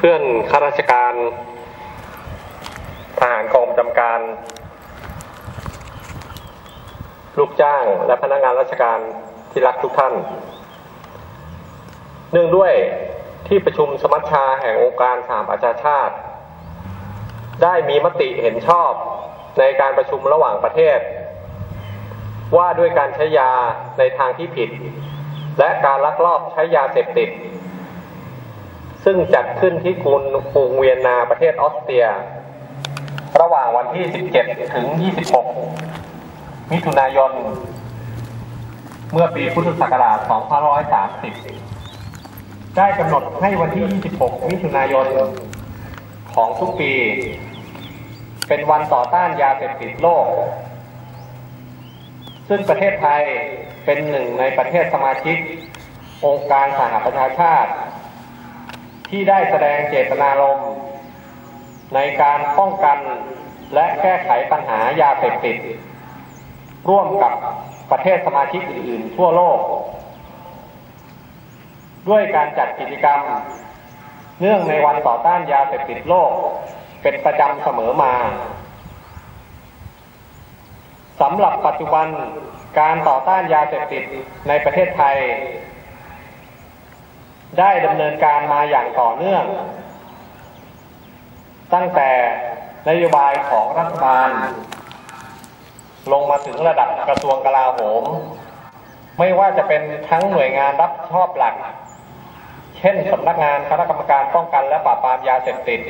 เพื่อนข้าราชการทหารกองจำการ ลูกจ้างและพนักงานราชการที่รักทุกท่าน เนื่องด้วยที่ประชุมสมัชชาแห่งองค์การสหประชาชาติ ได้มีมติเห็นชอบในการประชุมระหว่างประเทศ ว่าด้วยการใช้ยาในทางที่ผิด และการลักลอบใช้ยาเสพติด ซึ่งจัดขึ้นที่กรุงกรุงเวียนนาประเทศออสเตรีย ระหว่างวันที่ 17 ถึง 26 มิถุนายน เมื่อปีพุทธศักราช 2530 ได้กำหนดให้วันที่ 26 มิถุนายน ของทุกปี เป็นวันต่อต้านยาเสพติดโลก ซึ่งประเทศไทยเป็นหนึ่งในประเทศสมาชิก องค์การสหประชาชาติ ที่ได้แสดงเจตนารมณ์ในการป้องกันและแก้ไขปัญหายาเสพติด ร่วมกับประเทศสมาชิกอื่น ๆ ทั่วโลก ด้วยการจัดกิจกรรม เนื่องในวันต่อต้านยาเสพติดโลก เป็นประจำเสมอมาสำหรับปัจจุบันการต่อต้านยาเสพติดในประเทศไทย ได้ดำเนินการมาอย่างต่อเนื่อง ตั้งแต่นโยบายของรัฐบาล ลงมาถึงระดับกระทรวงกลาโหม ไม่ว่าจะเป็นทั้งหน่วยงานรับชอบหลัก เช่นสำนักงานคณะกรรมการป้องกันและปราบปรามยาเสพติด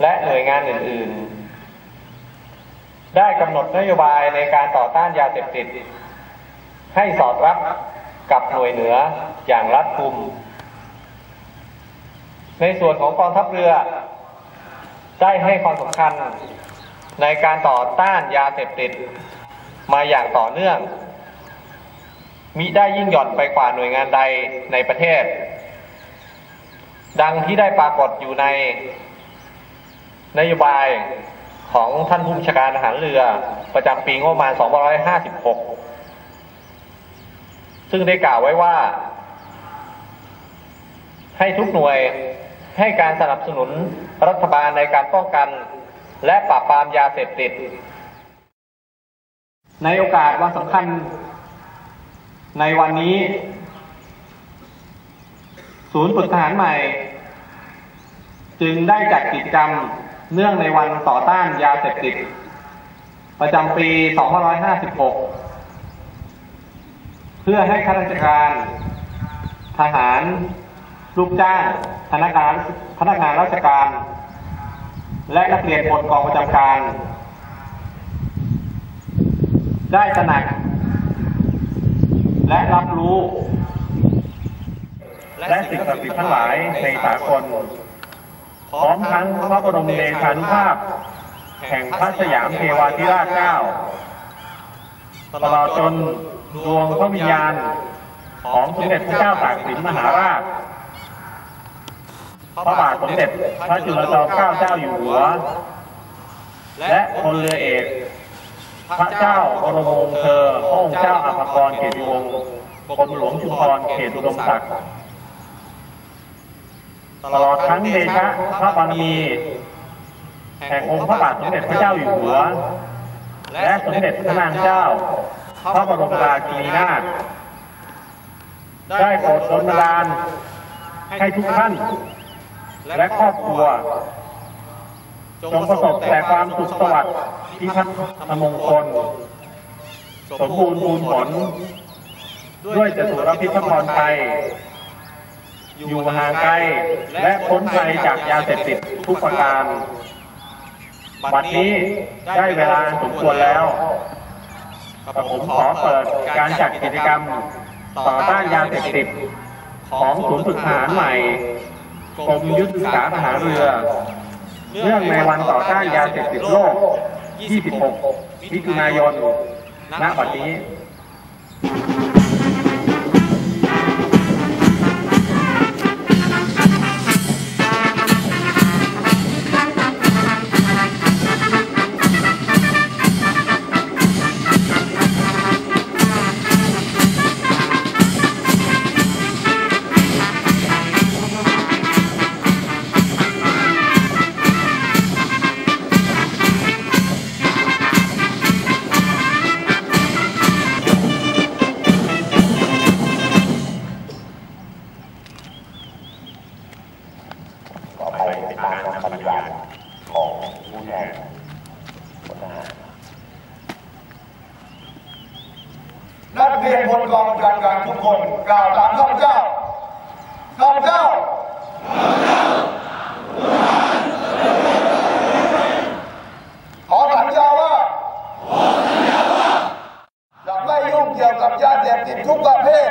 และหน่วยงานอื่น ๆ ได้กำหนดนโยบายในการต่อต้านยาเสพติด ให้สอดรับ กับหน่วยเหนืออย่างรัดกุม ในส่วนของกองทัพเรือ ได้ให้ความสำคัญในการต่อต้านยาเสพติดมาอย่างต่อเนื่อง มิได้ยิ่งหย่อนไปกว่าหน่วยงานใดในประเทศ ดังที่ได้ปรากฏอยู่ในนโยบายของท่านผู้บัญชาการทหารเรือประจำปีงบประมาณ 2556 ซึ่งได้กล่าวไว้ว่า ให้ทุกหน่วยให้การสนับสนุนรัฐบาลในการป้องกัน และปราบปรามยาเสพติด ในโอกาสวันสำคัญ ในวันนี้ ศูนย์ฝึกทหารใหม่ จึงได้จัดกิจกรรมเนื่องในวันต่อต้านยาเสพติด ประจำปี 2556 เพื่อให้ข้าราชการ ทหาร ลูกจ้างพนักงานพนักงานราชการ และนักเรียนพลกองประจำการ ได้ตระหนัก และรับรู้ และสิ่งศักดิ์สิทธิ์ทั้งหลายในสากลพร้อมทั้งพระบรมเดชานุภาพ แห่งพระสยามเทวาธิราชเจ้าตลอดจน ดวงพระวิญญาณ ของสมเด็จพระเจ้าตากสินมหาราช พระบาทสมเด็จพระจุลจอมเกล้าเจ้าอยู่หัว และพลเรือเอก พระเจ้าบรมวงศ์เธอพระองค์เจ้าอภากรเขตติวงศ์กรมหลวงชุมพรเขตอุดมศักดิ์ตลอดทั้งเดชะพระบารมีแห่งองค์พระบาทสมเด็จพระเจ้าอยู่หัว และสมเด็จพระนางเจ้า พระบรมราชินีนาถได้โปรดดลบันดาลให้ทุกท่าน และครอบครัว จงประสบแต่ความสุขสวัสดิ์ที่พัฒมงคล สมบูรณ์บูรณ์ผล ด้วยจตุรพิธพรไทยอยู่ห่างไกล และพ้นภัยจากยาเสพติดทุกประการ บัดนี้ได้เวลาสมควรแล้ว กับผมขอเปิดการจัดกิจกรรมต่อต้านยาเสพติดของศูนย์ฝึกทหารใหม่กรมยุทธศึกษาทหารเรือ เนื่องในวันต่อต้านยาเสพติดโลก 26 มิถุนายน ณ บัดนี้ ยนพลกองบัญชาการทุกคนกล่าวตามข้าพเจ้าข้าพเจ้าขอสัญญาว่าจะไม่ยุ่งเกี่ยวกับยาเสพติดทุกประเภท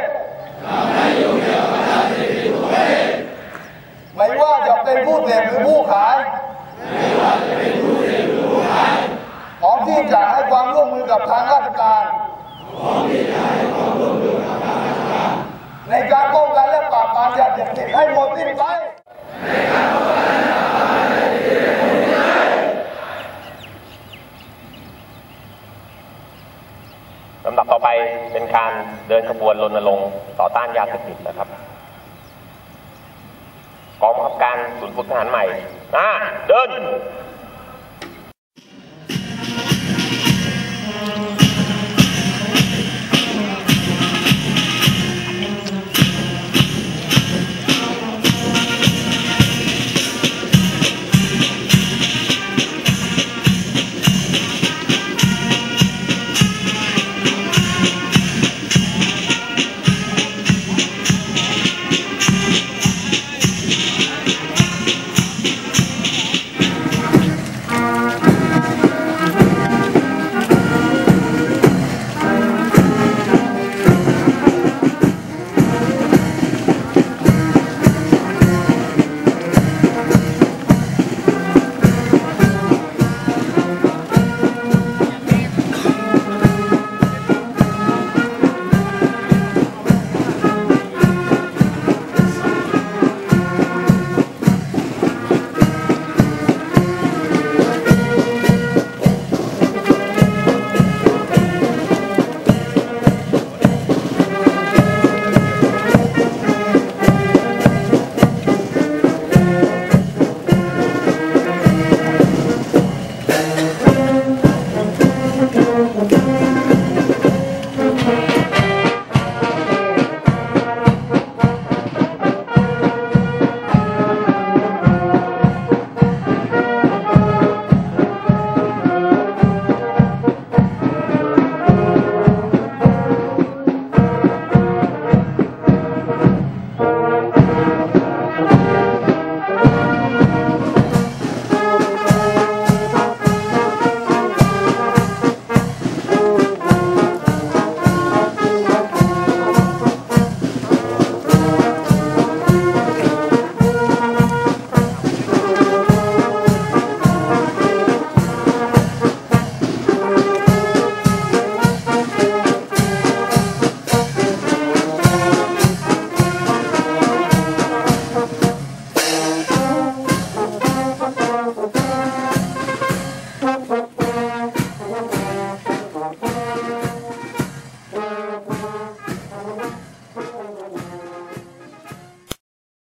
ไม่ว่าจะเป็นผู้เสพหรือผู้ขายพร้อมที่จะให้ความร่วมมือกับทางราชการ ในการป้องกันและปราบปรามยาเสพติดให้หมดสิ้นไปลำดับต่อไปเป็นการเดินขบวนรณรงค์ต่อต้านยาเสพติดนะครับกองบังคับการศูนย์ฝึกทหารใหม่อ่าเดิน